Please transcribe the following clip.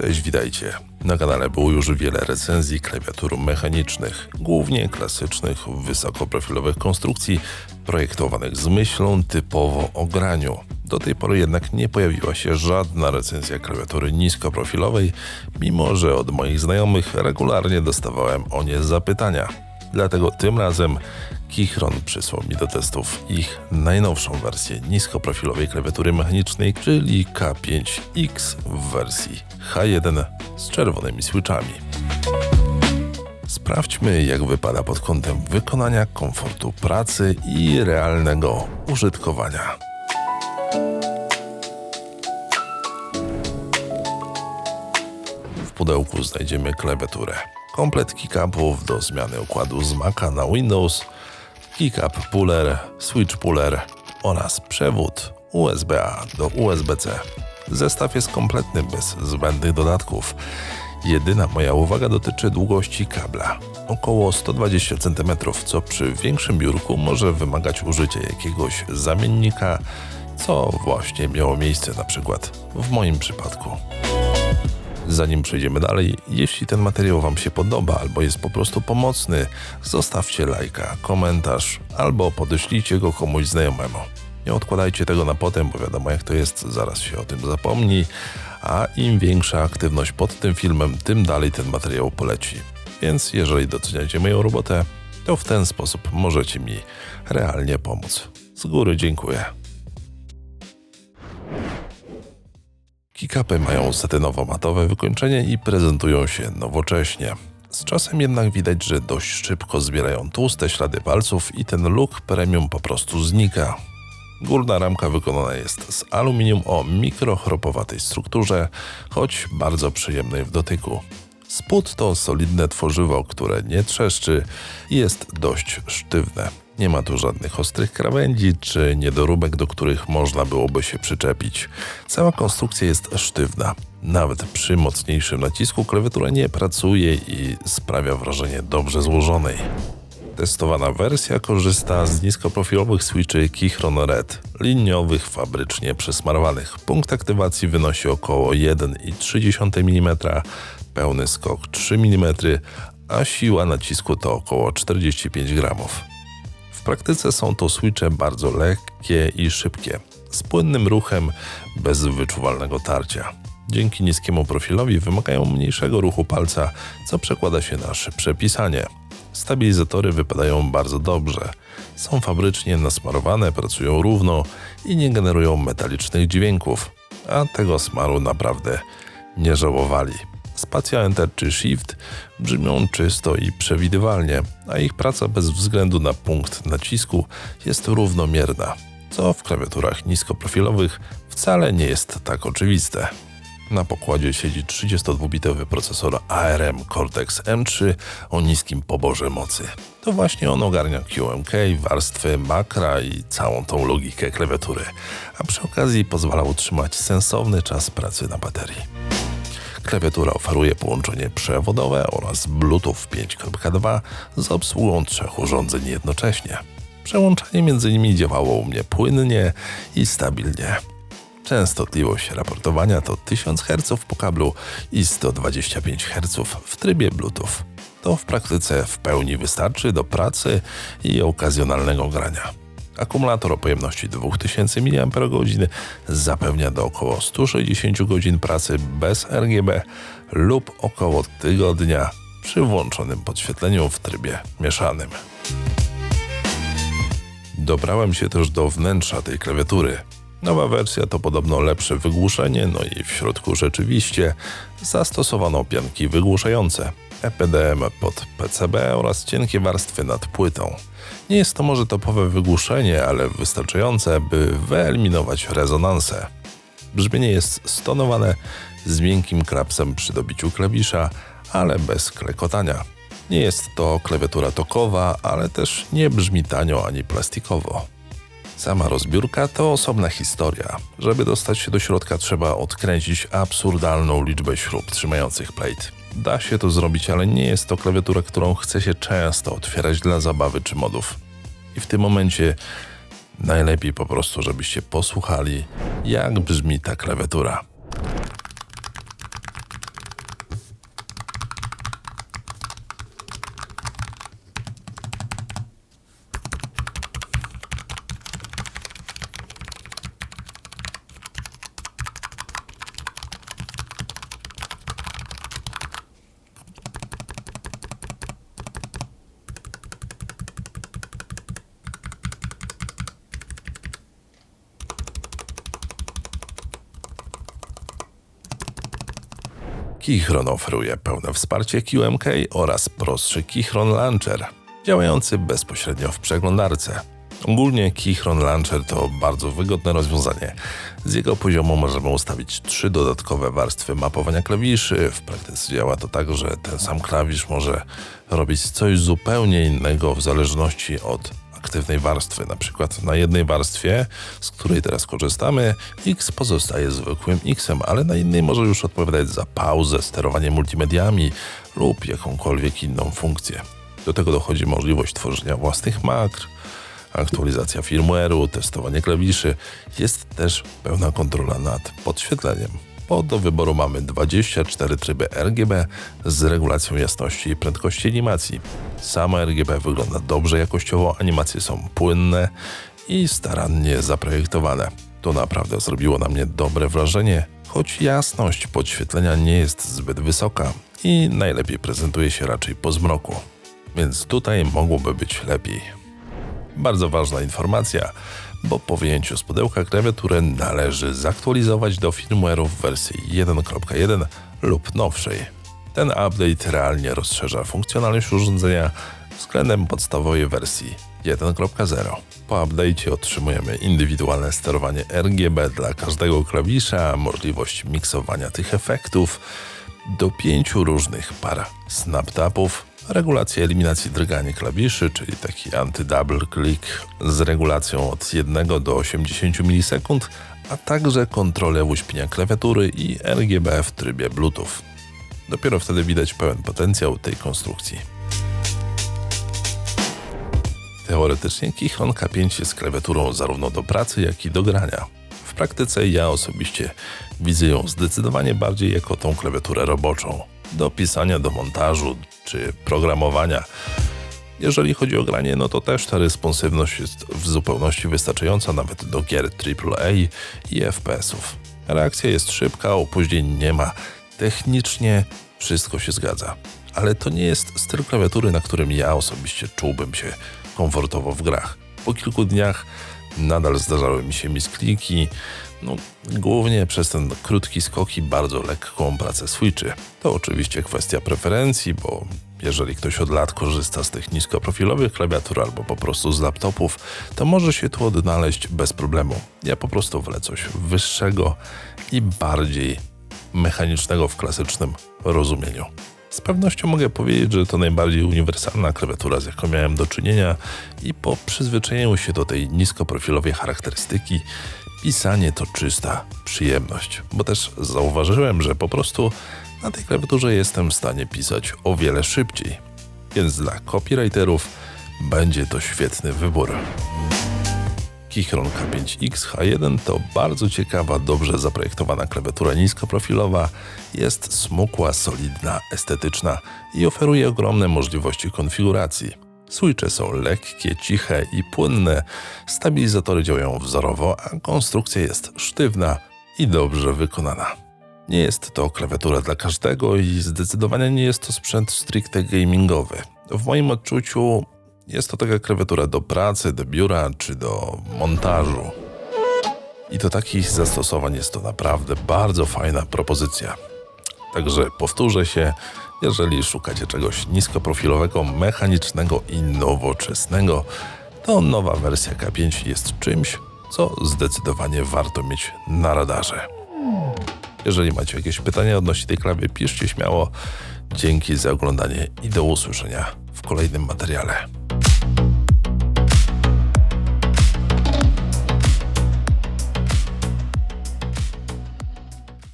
Cześć, witajcie. Na kanale było już wiele recenzji klawiatur mechanicznych, głównie klasycznych, wysokoprofilowych konstrukcji, projektowanych z myślą typowo o graniu. Do tej pory jednak nie pojawiła się żadna recenzja klawiatury niskoprofilowej, mimo że od moich znajomych regularnie dostawałem o nie zapytania. Dlatego tym razem Kichron przysłał mi do testów ich najnowszą wersję niskoprofilowej klawiatury mechanicznej, czyli K5X w wersji H1 z czerwonymi switchami. Sprawdźmy, jak wypada pod kątem wykonania, komfortu pracy i realnego użytkowania. W pudełku znajdziemy klawiaturę. Komplet kickupów do zmiany układu z Maca na Windows, kickup puller, switch puller oraz przewód USB-A do USB-C. Zestaw jest kompletny bez zbędnych dodatków. Jedyna moja uwaga dotyczy długości kabla. Około 120 cm, co przy większym biurku może wymagać użycia jakiegoś zamiennika, co właśnie miało miejsce na przykład w moim przypadku. Zanim przejdziemy dalej, jeśli ten materiał Wam się podoba albo jest po prostu pomocny, zostawcie lajka, komentarz albo podeślijcie go komuś znajomemu. Nie odkładajcie tego na potem, bo wiadomo jak to jest, zaraz się o tym zapomni, a im większa aktywność pod tym filmem, tym dalej ten materiał poleci. Więc jeżeli doceniacie moją robotę, to w ten sposób możecie mi realnie pomóc. Z góry dziękuję. Kickupy mają satynowo-matowe wykończenie i prezentują się nowocześnie. Z czasem jednak widać, że dość szybko zbierają tłuste ślady palców i ten look premium po prostu znika. Górna ramka wykonana jest z aluminium o mikrochropowatej strukturze, choć bardzo przyjemnej w dotyku. Spód to solidne tworzywo, które nie trzeszczy i jest dość sztywne. Nie ma tu żadnych ostrych krawędzi czy niedoróbek, do których można byłoby się przyczepić. Cała konstrukcja jest sztywna. Nawet przy mocniejszym nacisku klawiatura nie pracuje i sprawia wrażenie dobrze złożonej. Testowana wersja korzysta z niskoprofilowych switchy Kichron Red, liniowych, fabrycznie przesmarowanych. Punkt aktywacji wynosi około 1,3 mm, pełny skok 3 mm, a siła nacisku to około 45 gramów. W praktyce są to switche bardzo lekkie i szybkie, z płynnym ruchem, bez wyczuwalnego tarcia. Dzięki niskiemu profilowi wymagają mniejszego ruchu palca, co przekłada się na szybsze pisanie. Stabilizatory wypadają bardzo dobrze. Są fabrycznie nasmarowane, pracują równo i nie generują metalicznych dźwięków, a tego smaru naprawdę nie żałowali. Spacja Enter czy Shift brzmią czysto i przewidywalnie, a ich praca bez względu na punkt nacisku jest równomierna, co w klawiaturach niskoprofilowych wcale nie jest tak oczywiste. Na pokładzie siedzi 32-bitowy procesor ARM Cortex M3 o niskim poborze mocy. To właśnie on ogarnia QMK, warstwy makra i całą tą logikę klawiatury, a przy okazji pozwala utrzymać sensowny czas pracy na baterii. Klawiatura oferuje połączenie przewodowe oraz Bluetooth 5.2 z obsługą trzech urządzeń jednocześnie. Przełączanie między nimi działało u mnie płynnie i stabilnie. Częstotliwość raportowania to 1000 Hz po kablu i 125 Hz w trybie Bluetooth. To w praktyce w pełni wystarczy do pracy i okazjonalnego grania. Akumulator o pojemności 2000 mAh zapewnia do około 160 godzin pracy bez RGB lub około tygodnia przy włączonym podświetleniu w trybie mieszanym. Dobrałem się też do wnętrza tej klawiatury. Nowa wersja to podobno lepsze wygłuszenie, no i w środku rzeczywiście zastosowano pianki wygłuszające, EPDM pod PCB oraz cienkie warstwy nad płytą. Nie jest to może topowe wygłuszenie, ale wystarczające, by wyeliminować rezonanse. Brzmienie jest stonowane z miękkim klapsem przy dobiciu klawisza, ale bez klekotania. Nie jest to klawiatura tokowa, ale też nie brzmi tanio ani plastikowo. Sama rozbiórka to osobna historia. Żeby dostać się do środka, trzeba odkręcić absurdalną liczbę śrub trzymających plate. Da się to zrobić, ale nie jest to klawiatura, którą chce się często otwierać dla zabawy czy modów. I w tym momencie najlepiej po prostu, żebyście posłuchali, jak brzmi ta klawiatura. Keychron oferuje pełne wsparcie QMK oraz prostszy Keychron Launcher, działający bezpośrednio w przeglądarce. Ogólnie Keychron Launcher to bardzo wygodne rozwiązanie. Z jego poziomu możemy ustawić trzy dodatkowe warstwy mapowania klawiszy. W praktyce działa to tak, że ten sam klawisz może robić coś zupełnie innego w zależności od aktywnej warstwy. Na przykład na jednej warstwie, z której teraz korzystamy, X pozostaje zwykłym X, ale na innej może już odpowiadać za pauzę, sterowanie multimediami lub jakąkolwiek inną funkcję. Do tego dochodzi możliwość tworzenia własnych makr, aktualizacja firmware'u, testowanie klawiszy. Jest też pełna kontrola nad podświetleniem. Bo do wyboru mamy 24 tryby RGB z regulacją jasności i prędkości animacji. Sama RGB wygląda dobrze jakościowo, animacje są płynne i starannie zaprojektowane. To naprawdę zrobiło na mnie dobre wrażenie, choć jasność podświetlenia nie jest zbyt wysoka i najlepiej prezentuje się raczej po zmroku. Więc tutaj mogłoby być lepiej. Bardzo ważna informacja, bo po wyjęciu z pudełka klawiaturę należy zaktualizować do firmware'u w wersji 1.1 lub nowszej. Ten update realnie rozszerza funkcjonalność urządzenia względem podstawowej wersji 1.0. Po update'cie otrzymujemy indywidualne sterowanie RGB dla każdego klawisza, możliwość miksowania tych efektów do pięciu różnych par snaptapów, regulacja eliminacji drgania klawiszy, czyli taki anty-double click z regulacją od 1 do 80 milisekund, a także kontrolę uśpienia klawiatury i RGB w trybie Bluetooth. Dopiero wtedy widać pełen potencjał tej konstrukcji. Teoretycznie Kichron K5 jest klawiaturą zarówno do pracy, jak i do grania. W praktyce ja osobiście widzę ją zdecydowanie bardziej jako tą klawiaturę roboczą. Do pisania, do montażu czy programowania. Jeżeli chodzi o granie, no to też ta responsywność jest w zupełności wystarczająca nawet do gier AAA i FPS-ów. Reakcja jest szybka, opóźnień nie ma. Technicznie wszystko się zgadza. Ale to nie jest styl klawiatury, na którym ja osobiście czułbym się komfortowo w grach. Po kilku dniach nadal zdarzały mi się miskliki, no, głównie przez ten krótki skok i bardzo lekką pracę switchy. To oczywiście kwestia preferencji, bo jeżeli ktoś od lat korzysta z tych niskoprofilowych klawiatur albo po prostu z laptopów, to może się tu odnaleźć bez problemu. Ja po prostu wolę coś wyższego i bardziej mechanicznego w klasycznym rozumieniu. Z pewnością mogę powiedzieć, że to najbardziej uniwersalna klawiatura, z jaką miałem do czynienia i po przyzwyczajeniu się do tej niskoprofilowej charakterystyki, pisanie to czysta przyjemność. Bo też zauważyłem, że po prostu na tej klawiaturze jestem w stanie pisać o wiele szybciej. Więc dla copywriterów będzie to świetny wybór. Kichron K5X H1 to bardzo ciekawa, dobrze zaprojektowana klawiatura niskoprofilowa, jest smukła, solidna, estetyczna i oferuje ogromne możliwości konfiguracji. Switche są lekkie, ciche i płynne, stabilizatory działają wzorowo, a konstrukcja jest sztywna i dobrze wykonana. Nie jest to klawiatura dla każdego i zdecydowanie nie jest to sprzęt stricte gamingowy. W moim odczuciu jest to taka klawiatura do pracy, do biura czy do montażu. I do takich zastosowań jest to naprawdę bardzo fajna propozycja. Także powtórzę się, jeżeli szukacie czegoś niskoprofilowego, mechanicznego i nowoczesnego, to nowa wersja K5 jest czymś, co zdecydowanie warto mieć na radarze. Jeżeli macie jakieś pytania odnośnie tej klawy, piszcie śmiało. Dzięki za oglądanie i do usłyszenia w kolejnym materiale.